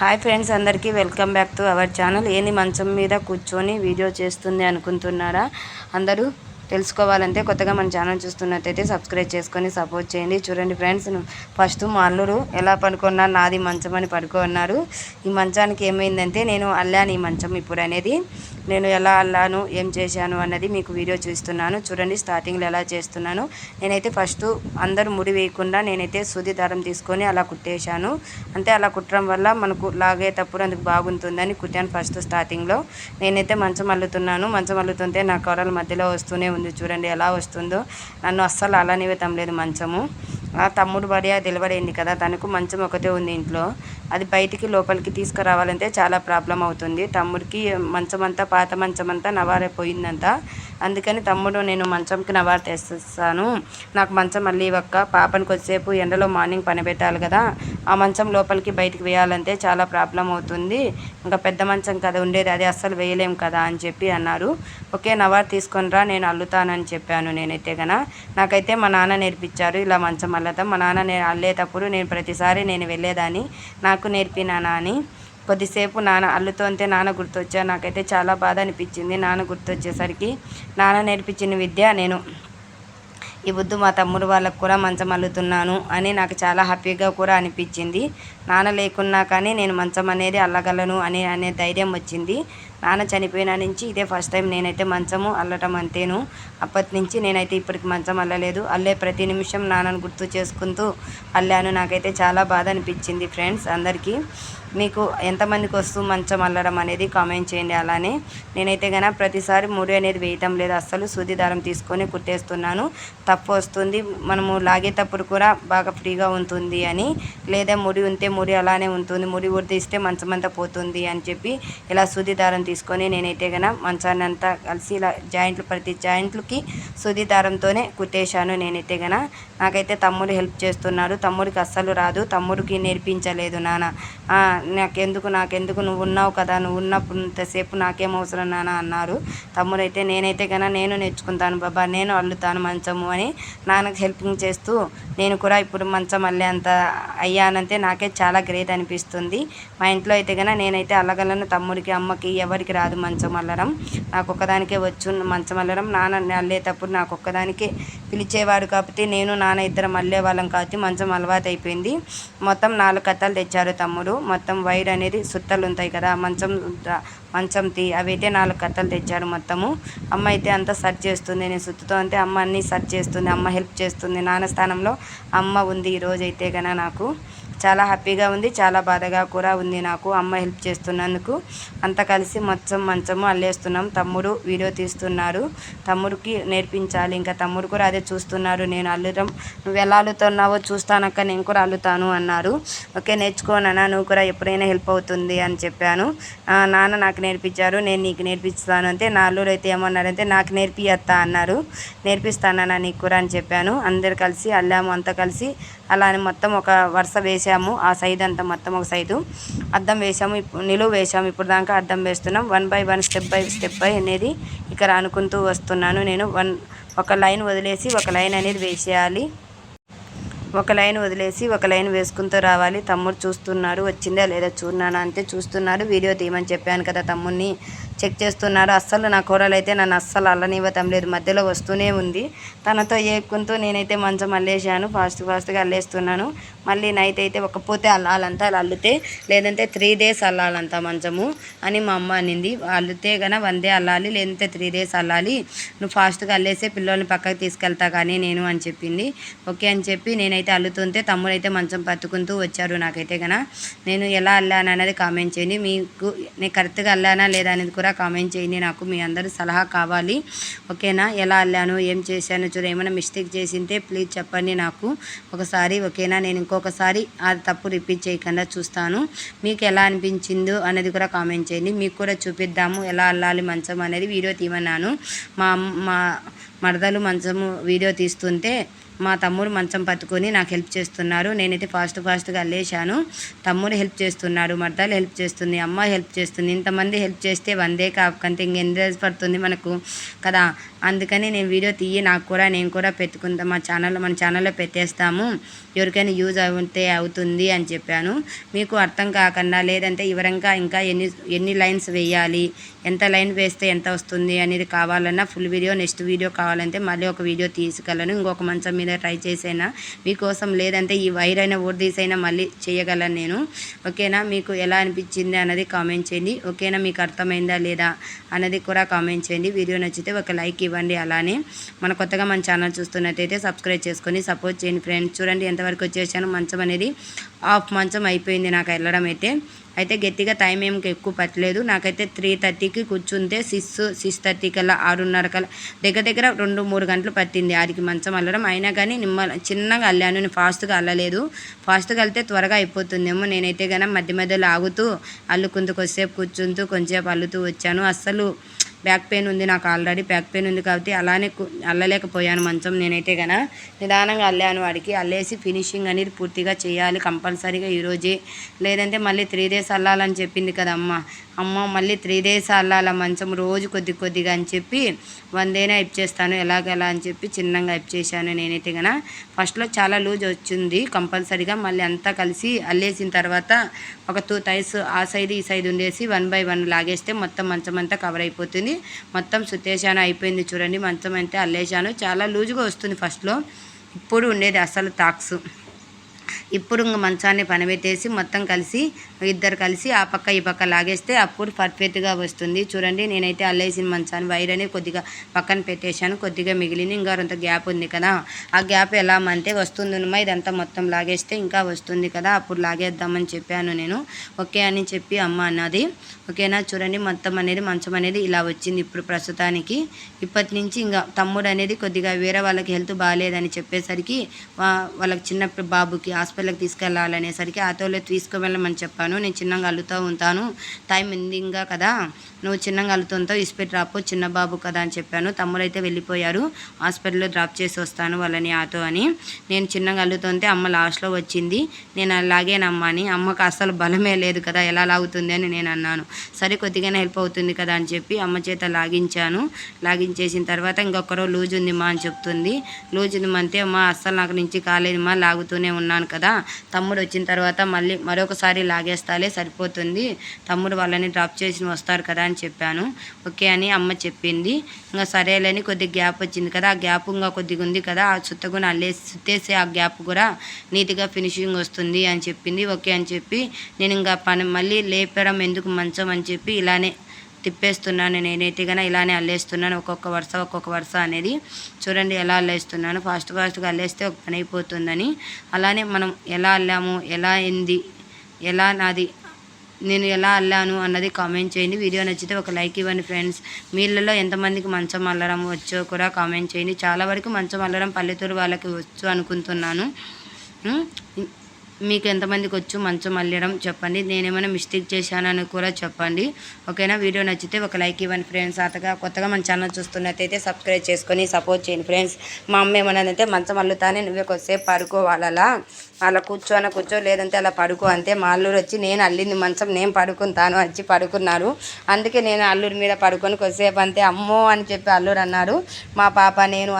Hi friends అందరికీ welcome back to our channel. ఏంది మంచం మీద కూర్చొని వీడియో చేస్తుంది అనుకుంటున్నారా? అందరూ తెలుసుకోవాలంటే కొత్తగా మన ఛానల్ చూస్తున్నట్టయితే సబ్స్క్రైబ్ చేసుకొని సపోర్ట్ చేయండి. చూడండి ఫ్రెండ్స్ ఫస్ట్ మా అల్లుడు ఎలా పడుకున్నారు నాది మంచం అని పడుకున్నారు. ఈ మంచానికి ఏమైందంటే నేను అల్లాను ఈ మంచం ఇప్పుడు అనేది నేను ఎలా అల్లాను ఏం చేశాను అన్నది మీకు వీడియో చూస్తున్నాను. చూడండి స్టార్టింగ్లో ఎలా చేస్తున్నాను. నేనైతే ఫస్ట్ అందరూ ముడి వేయకుండా నేనైతే సుది దారం తీసుకొని అలా కుట్టేశాను. అంటే అలా కుట్టడం వల్ల మనకు లాగేటప్పుడు అందుకు బాగుంటుందని కుట్టాను ఫస్ట్ స్టార్టింగ్లో నేనైతే మంచం అల్లుతున్నాను. మంచం అల్లుతుంటే నా కొరల మధ్యలో వస్తూనే ఉంది. చూడండి ఎలా వస్తుందో. నన్ను అస్సలు అలానివ్వటం లేదు మంచము. ఆ తమ్ముడు భార్య డెలివరీ అయింది కదా తనకు మంచం ఒకటే ఉంది ఇంట్లో. అది బయటికి లోపలికి తీసుకురావాలంటే చాలా ప్రాబ్లం అవుతుంది. తమ్ముడికి మంచం అంతా పాత మంచం అంతా నవారైపోయిందంట. అందుకని తమ్ముడు నేను మంచంకి నవారు తెస్తాను నాకు మంచం మళ్ళీ ఒక్క పాపని కొద్దిసేపు ఎండలో మార్నింగ్ పనిపెట్టాలి కదా. ఆ మంచం లోపలికి బయటికి వేయాలంటే చాలా ప్రాబ్లం అవుతుంది. ఇంకా పెద్ద మంచం కదా ఉండేది అది అస్సలు వేయలేం కదా అని చెప్పి అన్నారు. ఓకే నవారు తీసుకొని రా నేను అల్లుతానని చెప్పాను నేనైతే గన నాకైతే మా నాన్న నేర్పించారు ఇలా మంచం అల్లటం మా నాన్న నేను అల్లేటప్పుడు నేను ప్రతిసారి నేను వెళ్ళేదాన్ని. నాకు నేర్పినానా అని కొద్దిసేపు నాన్న అల్లుతోంటే నాన్న గుర్తొచ్చా నాకైతే చాలా బాధ అనిపించింది. నాన్న గుర్తొచ్చేసరికి నాన్న నేర్పించిన విద్య నేను ఈ బుద్ధు మా తమ్ముడు వాళ్ళకు కూడా మంచం అల్లుతున్నాను అని నాకు చాలా హ్యాపీగా కూడా అనిపించింది. నాన్న లేకున్నా కానీ నేను మంచం అనేది అల్లగలను అని అనే ధైర్యం వచ్చింది. నాన్న చనిపోయిన నుంచి ఇదే ఫస్ట్ టైం నేనైతే మంచము అల్లటం అంతేను. అప్పటి నుంచి నేనైతే ఇప్పటికి మంచం అల్లలేదు. అల్లే ప్రతి నిమిషం నాన్నను గుర్తు చేసుకుంటూ అల్లాను. నాకైతే చాలా బాధ అనిపించింది ఫ్రెండ్స్ అందరికీ. మీకు ఎంతమందికి వస్తూ మంచం అల్లడం అనేది కామెంట్ చేయండి అలానే. నేనైతే కనుక ప్రతిసారి ముడి అనేది వేయటం లేదు. అస్సలు సూది దారం తీసుకొని కుట్టేస్తున్నాను. తప్పు వస్తుంది. మనము లాగేటప్పుడు కూడా బాగా ఫ్రీగా ఉంటుంది అని. లేదా ముడి ఉంటే ముడి అలానే ఉంటుంది. ముడి ఉడిదిస్తే మంచం అంతా పోతుంది అని చెప్పి ఇలా సూది దారం తీసుకొని నేనైతే కనుక మంచాన్ని అంతా కలిసి ఇలా జాయింట్లు ప్రతి జాయింట్లకి సూది దారంతోనే కుట్టేశాను నేనైతే కనుక నాకైతే తమ్ముడు హెల్ప్ చేస్తున్నాడు. తమ్ముడికి అస్సలు రాదు. తమ్ముడికి నేర్పించలేదు నాన్న. నాకెందుకు నాకెందుకు నువ్వు ఉన్నావు కదా నువ్వు ఉన్నప్పుడు ఇంతసేపు నాకేం అవసరం నాన్న అన్నారు. తమ్ముడైతే నేనైతే కన్నా నేను నేర్చుకుంటాను బాబా నేను అల్లుతాను మంచము అని నాన్నకు హెల్పింగ్ చేస్తూ నేను కూడా ఇప్పుడు మంచం అల్లే అంత అయ్యానంటే నాకే చాలా గ్రేట్ అనిపిస్తుంది. మా ఇంట్లో అయితే కన్నా నేనైతే అల్లగలను తమ్ముడికి అమ్మకి ఎవరికి రాదు మంచం అల్లడం నాకు ఒక్కదానికే వచ్చు మంచం అల్లడం నాన్న అల్లేటప్పుడు నాకు ఒక్కదానికే పిలిచేవాడు కాబట్టి నేను నాన్న ఇద్దరం అల్లేవాళ్ళం కాబట్టి మంచం అలవాటు అయిపోయింది మొత్తం నాలుగు కథలు తెచ్చారు తమ్ముడు. మొత్తం మొత్తం వైర్ అనేది సుత్తలు ఉంటాయి కదా మంచం మంచం తీ అవి అయితే నాలుగు కట్టలు తెచ్చారు మొత్తము. అమ్మ అయితే అంతా సర్చ్ చేస్తుంది నేను సుత్తుతో అంటే అమ్మ అన్నీ సర్చ్ చేస్తుంది అమ్మ హెల్ప్ చేస్తుంది. నాన్న స్థానంలో అమ్మ ఉంది ఈరోజు అయితే కనుక నాకు. చాలా హ్యాపీగా ఉంది చాలా బాధగా కూడా ఉంది నాకు. అమ్మ హెల్ప్ చేస్తున్నందుకు అంతా కలిసి మొత్తం మంచము అల్లేస్తున్నాం. తమ్ముడు వీడియో తీస్తున్నారు. తమ్ముడికి నేర్పించాలి. ఇంకా తమ్ముడు కూడా అదే చూస్తున్నారు. నేను అల్లుతం. నువ్వు ఎలా అల్లుతున్నావో చూస్తానక్క నేను కూడా అల్లుతాను అన్నారు. ఓకే నేర్చుకోనన్నా నువ్వు కూడా ఎప్పుడైనా హెల్ప్ అవుతుంది అని చెప్పాను. నాన్న నాకు నేర్పించారు నేను నీకు నేర్పిస్తాను అంటే నా అల్లుడు అయితే ఏమన్నారంటే నాకు నేర్పియత్తా అన్నారు. నేర్పిస్తానన్నా నీకు కూడా అని చెప్పాను. అందరు కలిసి అల్లాము అంతా కలిసి అలానే మొత్తం ఒక వరుస వేసి వేసాము. ఆ సైడ్ అంతా మొత్తం ఒక సైడు అద్దం వేసాము. ఇప్పుడు నిలువు వేసాము. ఇప్పుడు దాకా అద్దం వేస్తున్నాం. One by one step by step by అనేది ఇక్కడ అనుకుంటూ వస్తున్నాను. నేను వన్ ఒక లైన్ వదిలేసి ఒక లైన్ అనేది వేసేయాలి. ఒక లైన్ వదిలేసి ఒక లైన్ వేసుకుంటూ రావాలి. తమ్ముడు చూస్తున్నారు వచ్చిందా లేదా చూడనా అంతే చూస్తున్నారు వీడియో తీయమని చెప్పాను కదా తమ్ముడిని. చెక్ చేస్తున్నారు. అస్సలు నా కూరలు అయితే నన్ను అస్సలు అల్లనివ్వటం లేదు. మధ్యలో వస్తూనే ఉంది. తనతో ఏక్కుంటూ నేనైతే మంచం అల్లేసాను ఫాస్ట్ ఫాస్ట్గా అల్లేస్తున్నాను. మళ్ళీ నైట్ అయితే ఒక పోతే అల్లాలంతా అలా అల్లితే లేదంటే త్రీ డేస్ అల్లాలంత మంచము అని మా అమ్మ అనింది. అల్లితే గన వన్ డే అల్లాలి లేదంటే త్రీ డేస్ అల్లాలి. నువ్వు ఫాస్ట్గా అల్లేసే పిల్లల్ని పక్కకు తీసుకెళ్తా కానీ నేను అని చెప్పింది. ఓకే అని చెప్పి నేనైతే అల్లుతుంటే తమ్ముడు అయితే మంచం పట్టుకుంటూ వచ్చారు నాకైతే కన నేను ఎలా అల్లాను అనేది కామెంట్ చేయండి. మీకు నేను కరెక్ట్గా అల్లానా లేదా అనేది కూడా కామెంట్ చేయండి. నాకు మీ అందరూ సలహా కావాలి. ఓకేనా? ఎలా అల్లాను? ఏం చేశాను? చూడ ఏమైనా మిస్టేక్ చేసింటే ప్లీజ్ చెప్పండి నాకు. ఒకసారి ఓకేనా? నేను ఇంకొకసారి ఆ తప్పు రిపీట్ చేయకుండా చూస్తాను. మీకు ఎలా అనిపించిందో అనేది కూడా కామెంట్ చేయండి. మీకు కూడా చూపిద్దాము. ఎలా అల్లాలి మంచం అనేది వీడియో తీయమన్నాను. మా మా మరదలు మంచము వీడియో తీస్తుంటే మా తమ్ముడు మంచం పట్టుకొని నాకు హెల్ప్ చేస్తున్నారు. నేనైతే ఫాస్ట్ ఫాస్ట్గా అల్లేశాను తమ్ముడు హెల్ప్ చేస్తున్నాడు మర్దాలు హెల్ప్ చేస్తుంది అమ్మ హెల్ప్ చేస్తుంది. ఇంతమంది హెల్ప్ చేస్తే వందే కాకంటే ఇంకెన్ని రోజు పడుతుంది మనకు? కదా? అందుకని నేను వీడియో తీయి నాకు కూడా నేను కూడా పెట్టుకుంటా మా ఛానల్లో మన ఛానల్లో పెట్టేస్తాము. ఎవరికైనా యూజ్ అవుతే అవుతుంది అని చెప్పాను. మీకు అర్థం కాకుండా లేదంటే వివరంగా ఇంకా ఎన్ని ఎన్ని లైన్స్ వేయాలి ఎంత లైన్ వేస్తే ఎంత వస్తుంది అనేది కావాలన్నా ఫుల్ వీడియో నెక్స్ట్ వీడియో కావాలంటే మళ్ళీ ఒక వీడియో తీసుకెళ్ళను. ఇంకొక మంచం మీద ట్రై చేసైనా? మీకోసం లేదంటే ఈ వైర్ అయినా ఓడి తీసైనా మళ్ళీ చేయగలను నేను. ఓకేనా? మీకు ఎలా అనిపించింది అన్నది కామెంట్ చేయండి. ఓకేనా? మీకు అర్థమైందా లేదా అన్నది కూడా కామెంట్ చేయండి. వీడియో నచ్చితే ఒక లైక్ ఇవ్వండి అలానే. మన కొత్తగా మన ఛానల్ చూస్తున్నట్టయితే సబ్స్క్రైబ్ చేసుకొని సపోర్ట్ చేయండి ఫ్రెండ్స్. చూడండి ఎంతవరకు వచ్చేసాను మంచం అనేది హాఫ్ మంచం అయిపోయింది నాకు వెళ్ళడం అయితే. అయితే గట్టిగా టైం ఏం ఎక్కువ పట్టలేదు. నాకైతే త్రీ థర్టీకి కూర్చుంటే సిక్స్ సిక్స్ థర్టీ కల్లా ఆరున్నర కల్లా దగ్గర దగ్గర రెండు మూడు గంటలు పట్టింది ఆడికి మంచం అల్లడం. అయినా కానీ నిమ్మ చిన్నగా అల్లాను నేను ఫాస్ట్గా అల్లలేదు. ఫాస్ట్గా వెళ్తే త్వరగా అయిపోతుందేమో. నేనైతే కనుక మధ్య మధ్యలో ఆగుతూ అల్లుకుంటూ కొద్దిసేపు కూర్చుంటూ కొంచెంసేపు అల్లుతూ వచ్చాను. అస్సలు బ్యాక్ పెయిన్ ఉంది నాకు ఆల్రెడీ బ్యాక్ పెయిన్ ఉంది కాబట్టి అలానే అల్లలేకపోయాను మంచం నేనైతే గన. నిదానంగా అల్లాను వాడికి. అల్లేసి ఫినిషింగ్ అనేది పూర్తిగా చేయాలి కంపల్సరీగా ఈరోజే లేదంటే మళ్ళీ త్రీ డేస్ అల్లాలని చెప్పింది కదా అమ్మ. అమ్మ మళ్ళీ త్రీ డేస్ అల్లాల మంచం రోజు కొద్ది కొద్దిగా అని చెప్పి వందేనా హెల్ప్ చేస్తాను ఎలాగెలా అని చెప్పి చిన్నగా హెల్ప్ చేశాను నేనైతే గన. ఫస్ట్లో చాలా లూజ్ వచ్చింది కంపల్సరీగా మళ్ళీ అంతా కలిసి అల్లేసిన తర్వాత ఒక టూ టైస్ ఆ సైడ్ ఈ సైడ్ ఉండేసి వన్ బై వన్ లాగేస్తే మొత్తం మంచం అంతా కవర్ అయిపోతుంది. మొత్తం సుతేశాను అయిపోయింది చూడండి. మంచం అయితే అల్లేశాను చాలా లూజుగా వస్తుంది ఫస్ట్లో. ఇప్పుడు ఉండేది అసలు తాక్స్. ఇప్పుడు ఇంక మంచాన్ని పనిపెట్టేసి మొత్తం కలిసి ఇద్దరు కలిసి ఆ పక్క ఈ పక్క లాగేస్తే అప్పుడు పర్ఫెక్ట్గా వస్తుంది. చూడండి నేనైతే అల్లేసిన మంచాన్ని వైర్ అనేది కొద్దిగా పక్కన పెట్టేశాను. కొద్దిగా మిగిలింది ఇంకా కొంత గ్యాప్ ఉంది కదా. ఆ గ్యాప్ ఎలా అంటే వస్తుందమ్మా ఇదంతా మొత్తం లాగేస్తే ఇంకా వస్తుంది కదా. అప్పుడు లాగేద్దామని చెప్పాను నేను. ఓకే అని చెప్పి అమ్మ అన్నది. ఓకేనా? చూడండి మొత్తం అనేది మంచం అనేది ఇలా వచ్చింది ఇప్పుడు ప్రస్తుతానికి. ఇప్పటి నుంచి ఇంకా తమ్ముడు అనేది కొద్దిగా వేరే వాళ్ళకి హెల్త్ బాగాలేదని చెప్పేసరికి వాళ్ళకి చిన్న బాబుకి హాస్పిటల్కి తీసుకెళ్ళాలనేసరికి ఆటోలో తీసుకువెళ్ళమని చెప్పాను. నేను చిన్నగా అల్లుతూ ఉంటాను. టైం ఎండింగ్గా కదా. నువ్వు చిన్నగా అల్లుతుంటావు ఇస్పెట్ రాపో చిన్న బాబు కదా అని చెప్పాను. తమ్ముడు అయితే వెళ్ళిపోయారు. హాస్పిటల్లో డ్రాప్ చేసి వస్తాను వాళ్ళని ఆటో అని. నేను చిన్నగా అల్లుతుంటే అమ్మ లాస్ట్లో వచ్చింది. నేను అలాగేనమ్మా అని. అమ్మకు అసలు బలమే లేదు కదా ఎలా లాగుతుంది అని నేను అన్నాను. సరే కొద్దిగానే హెల్ప్ అవుతుంది కదా అని చెప్పి అమ్మ చేత లాగించాను. లాగించేసిన తర్వాత ఇంకొకరో లూజ్ ఉంది మా అని చెప్తుంది. లూజ్ ఉంది మా అంటే అమ్మ అస్సలు నాకు నుంచి కాలేదు మా లాగుతూనే ఉన్నాను కదా. తమ్ముడు వచ్చిన తర్వాత మళ్ళీ మరొకసారి లాగేస్తాలే సరిపోతుంది. తమ్ముడు వాళ్ళని డ్రాప్ చేసి వస్తారు కదా అని చెప్పాను. ఓకే అని అమ్మ చెప్పింది. ఇంకా సరేలేని కొద్దిగా గ్యాప్ వచ్చింది కదా ఆ గ్యాప్ ఇంకా కొద్దిగా ఉంది కదా ఆ సుత్తగున అల్లేసి సుత్తేసి ఆ గ్యాప్ కూడా నీట్గా ఫినిషింగ్ వస్తుంది అని చెప్పింది. ఓకే అని చెప్పి నేను ఇంకా పని మళ్ళీ లేపడం ఎందుకు మంచం అని చెప్పి ఇలానే తిప్పేస్తున్నాను నేనైతే కన్నా ఇలానే అల్లేస్తున్నాను ఒక్కొక్క వరుస ఒక్కొక్క వరుస అనేది చూడండి ఎలా అల్లేస్తున్నాను. ఫాస్ట్ ఫాస్ట్గా అల్లేస్తే ఒక పని అయిపోతుందని. అలానే మనం ఎలా అల్లాము ఎలా అయింది ఎలా నాది నేను ఎలా అల్లాను అన్నది కామెంట్ చేయండి. వీడియో నచ్చితే ఒక లైక్ ఇవ్వండి ఫ్రెండ్స్. మీళ్ళలో ఎంతమందికి మంచం అల్లడం వచ్చో కూడా కామెంట్ చేయండి. చాలా వరకు మంచం అల్లడం పల్లెటూరు వాళ్ళకి వచ్చు అనుకుంటున్నాను. మీకు ఎంతమందికి వచ్చు మంచం అల్లడం చెప్పండి. నేనేమైనా మిస్టేక్ చేశానని కూడా చెప్పండి. ఓకేనా? వీడియో నచ్చితే ఒక లైక్ ఇవ్వండి ఫ్రెండ్స్ అతగా కొత్తగా మన ఛానల్ చూస్తున్నట్టయితే సబ్స్క్రైబ్ చేసుకొని సపోర్ట్ చేయండి ఫ్రెండ్స్ మా అమ్మ ఏమన్నదంటే మంచం అల్లుతానే నువ్వే కొద్దిసేపు పడుకోవాలలా అలా కూర్చోన కూర్చో లేదంటే అలా పడుకో అంతే. మా అల్లూరు వచ్చి నేను అల్లింది మంచం నేను పడుకుంటాను వచ్చి పడుకున్నారు. అందుకే నేను అల్లూరి మీద పడుకొని కొద్దిసేపు అంతే. అమ్మో అని చెప్పి అల్లూరు అన్నారు. మా పాప నేను